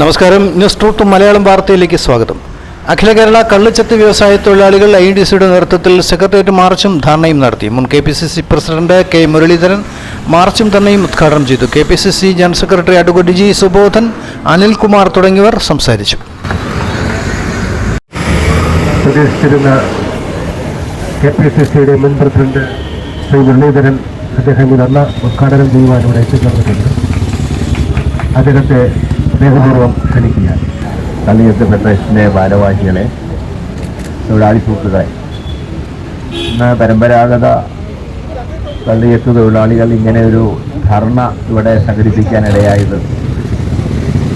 നമസ്കാരം. News truth Malayalam വാർത്തയിലേക്ക് സ്വാഗതം. അഖില കേരള കള്ളുചത്ത് വ്യവസായ തൊഴിലാളികൾ ഐ ഡി സിയുടെ നേതൃത്വത്തിൽ സെക്രട്ടേറിയറ്റ് മാർച്ചും ധാരണയും നടത്തി. മുൻ K P C C president K Muraleedharan മാർച്ചും ധർണയും ഉദ്ഘാടനം ചെയ്തു. K P C C general secretary advocate G Subodhan Anilkumar തുടങ്ങിയവർ സംസാരിച്ചു. കെ പി സി സിയുടെ മുൻ പ്രസിഡന്റ് ശ്രീ മുരളീധരൻ അദ്ദേഹം ഇതെല്ലാം ഉദ്ഘാടനം ചെയ്യുവാൻ ഇവിടെ എത്തിച്ചേർന്നിട്ടുണ്ട്. അദ്ദേഹത്തെ സ്നേഹപൂർവം ക്ഷണിക്കുകയാണ്. കള്ളിയത്ത് ഫെഡറേഷന്റെ ഭാരവാഹികളെ തൊഴിലാളി സുഹൃത്തുക്കളെ ഇന്ന് പരമ്പരാഗത കള്ളിയത്ത് തൊഴിലാളികൾ ഇങ്ങനെ ഒരു ധർണ ഇവിടെ സംഘടിപ്പിക്കാനിടയായത്.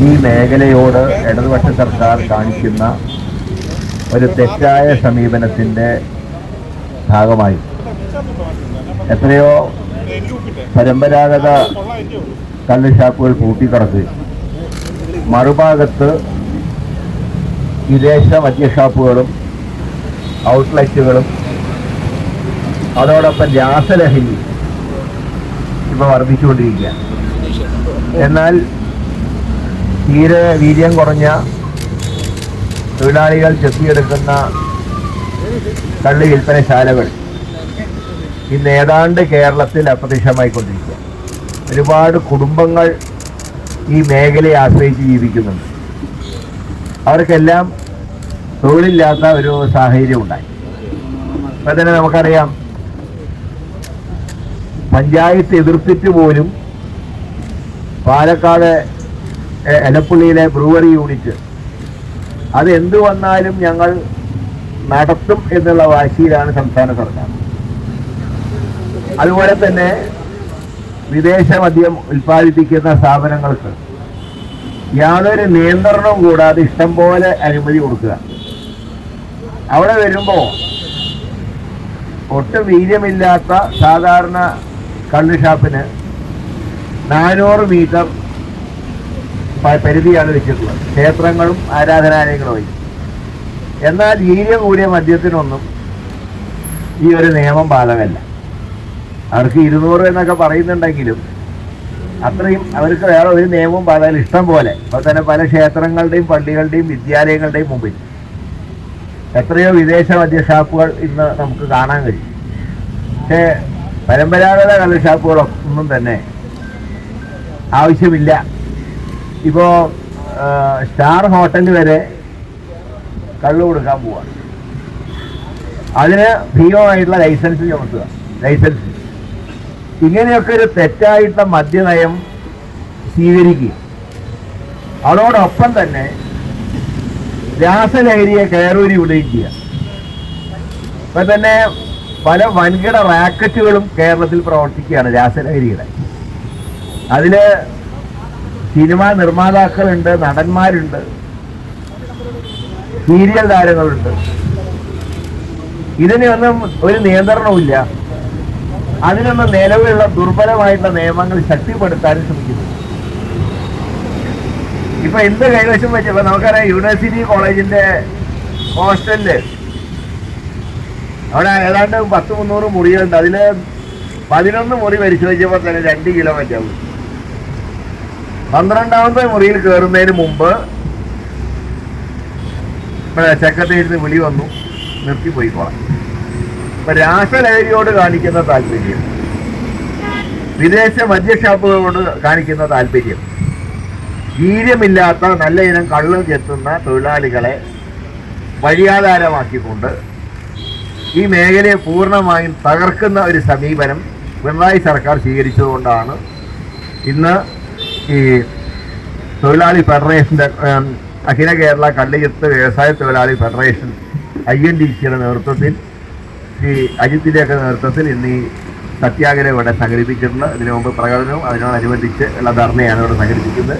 ഈ മേഖലയോട് ഇടതുപക്ഷ സർക്കാർ കാണിക്കുന്ന ഒരു തെറ്റായ സമീപനത്തിന്റെ ഭാഗമായി. എത്രയോ പരമ്പരാഗത കള്ള് പൂട്ടിക്കിടക്കുകയും മറുഭാഗത്ത് വിദേശ മദ്യ ഷാപ്പുകളും ഔട്ട്ലെറ്റുകളും അതോടൊപ്പം രാസലഹരി ഇപ്പൊ വർദ്ധിച്ചുകൊണ്ടിരിക്കുകയാണ്. എന്നാൽ തീരെ വീര്യം കുറഞ്ഞ തൊഴിലാളികൾ ചെത്തിയെടുക്കുന്ന കള്ള് വിൽപ്പനശാലകൾ ഇന്ന് ഏതാണ്ട് കേരളത്തിൽ അപ്രത്യക്ഷമായിക്കൊണ്ടിരിക്കുക ഒരുപാട് കുടുംബങ്ങൾ ഈ മേഖലയെ ആശ്രയിച്ച് ജീവിക്കുന്നുണ്ട്. അവർക്കെല്ലാം തൊഴിലില്ലാത്ത ഒരു സാഹചര്യം ഉണ്ടായി. ഇപ്പം തന്നെ നമുക്കറിയാം പഞ്ചായത്ത് എതിർത്തിട്ട് പോലും പാലക്കാട് എലപ്പുള്ളിയിലെ ബ്രൂവറി യൂണിറ്റ് അത് എന്തു വന്നാലും ഞങ്ങൾ നടത്തും എന്നുള്ള വാശിയിലാണ് സംസ്ഥാന സർക്കാർ. അതുപോലെ തന്നെ വിദേശ മദ്യം ഉൽപ്പാദിപ്പിക്കുന്ന സ്ഥാപനങ്ങൾക്ക് യാതൊരു നിയന്ത്രണവും കൂടാതെ ഇഷ്ടം പോലെ അനുമതി കൊടുക്കുക. അവിടെ വരുമ്പോൾ ഒട്ടും വീര്യമില്ലാത്ത സാധാരണ കള്ള് ഷാപ്പിന് നാനൂറ് മീറ്റർ പരിധിയാണ് വെച്ചിട്ടുള്ളത്. ക്ഷേത്രങ്ങളും ആരാധനാലയങ്ങളും എന്നാൽ വീര്യം കൂടിയ മദ്യത്തിനൊന്നും ഈ ഒരു നിയമം ബാധകമല്ല. അവർക്ക് ഇരുന്നൂറ് എന്നൊക്കെ പറയുന്നുണ്ടെങ്കിലും അത്രയും അവർക്ക് വേറെ ഒരു നിയമവും പാടാൻ ഇഷ്ടം പോലെ. ഇപ്പോൾ തന്നെ പല ക്ഷേത്രങ്ങളുടെയും പള്ളികളുടെയും വിദ്യാലയങ്ങളുടെയും മുമ്പിൽ എത്രയോ വിദേശ മദ്യഷാപ്പുകൾ ഇന്ന് നമുക്ക് കാണാൻ കഴിയും. പക്ഷേ പരമ്പരാഗത കള്ളുഷാപ്പുകളൊന്നും തന്നെ ആവശ്യമില്ല. ഇപ്പോൾ സ്റ്റാർ ഹോട്ടൽ വരെ കള്ളു കൊടുക്കാൻ പോവാണ്. അതിന് ഭീമമായിട്ടുള്ള ലൈസൻസ് ചുമത്തുക. ലൈസൻസ്. ഇങ്ങനെയൊക്കെ ഒരു തെറ്റായിട്ടുള്ള മദ്യനയം സ്വീകരിക്കുക. അതോടൊപ്പം തന്നെ രാസലഹരിയെ കയറൂരി വിടുകയും ഇപ്പൊ തന്നെ പല വൻകിട റാക്കറ്റുകളും കേരളത്തിൽ പ്രവർത്തിക്കുകയാണ് രാസലഹരിയുടെ. അതിൽ സിനിമാ നിർമ്മാതാക്കളുണ്ട് നടന്മാരുണ്ട് സീരിയൽ താരങ്ങളുണ്ട്. ഇതിനൊന്നും ഒരു നിയന്ത്രണവുമില്ല. അതിനൊന്നും നിലവിലുള്ള ദുർബലമായിട്ടുള്ള നിയമങ്ങൾ ശക്തിപ്പെടുത്താനും ശ്രമിക്കുന്നു. ഇപ്പൊ എന്ത് കൈവശം വെച്ചപ്പോ നമുക്കറിയാം യൂണിവേഴ്സിറ്റി കോളേജിന്റെ ഹോസ്റ്റലിൽ അവിടെ ഏതാണ്ട് പത്ത് മുന്നൂറ് മുറികളുണ്ട്. അതിൽ പതിനൊന്ന് മുറി പരിശോധിച്ചപ്പോൾ തന്നെ രണ്ട് കിലോ മറ്റാവും പന്ത്രണ്ടാമത്തെ മുറിയിൽ കയറുന്നതിന് മുമ്പ് സെക്രട്ടേറിയറ്റിന് വിളി വന്നു. നിർത്തിപ്പോയിക്കോളാം ഇപ്പൊ രാസലഹരിയോട് കാണിക്കുന്ന താല്പര്യം. വിദേശ മദ്യഷാപ്പുകളോട് കാണിക്കുന്ന താല്പര്യം. വീര്യമില്ലാത്ത നല്ല ഇനം കള്ള് ചെത്തുന്ന തൊഴിലാളികളെ വഴിയാധാരമാക്കിക്കൊണ്ട് ഈ മേഖലയെ പൂർണമായും തകർക്കുന്ന ഒരു സമീപനം പിണറായി സർക്കാർ സ്വീകരിച്ചതുകൊണ്ടാണ് ഇന്ന് ഈ തൊഴിലാളി ഫെഡറേഷന്റെ അഖില കേരള കള്ളിയത്ത് വ്യവസായ തൊഴിലാളി ഫെഡറേഷൻ ഐ എൻ ഡി സിയുടെ നേതൃത്വത്തിൽ ശ്രീ അജിത്തിന്റെയൊക്കെ നേതൃത്വത്തിൽ ഇന്ന് ഈ സത്യാഗ്രഹം ഇവിടെ സംഘടിപ്പിച്ചിട്ടുണ്ട്. ഇതിനു മുമ്പ് പ്രകടനവും അതിനോടനുബന്ധിച്ച് ഉള്ള ധർണയാണ് ഇവിടെ സംഘടിപ്പിക്കുന്നത്.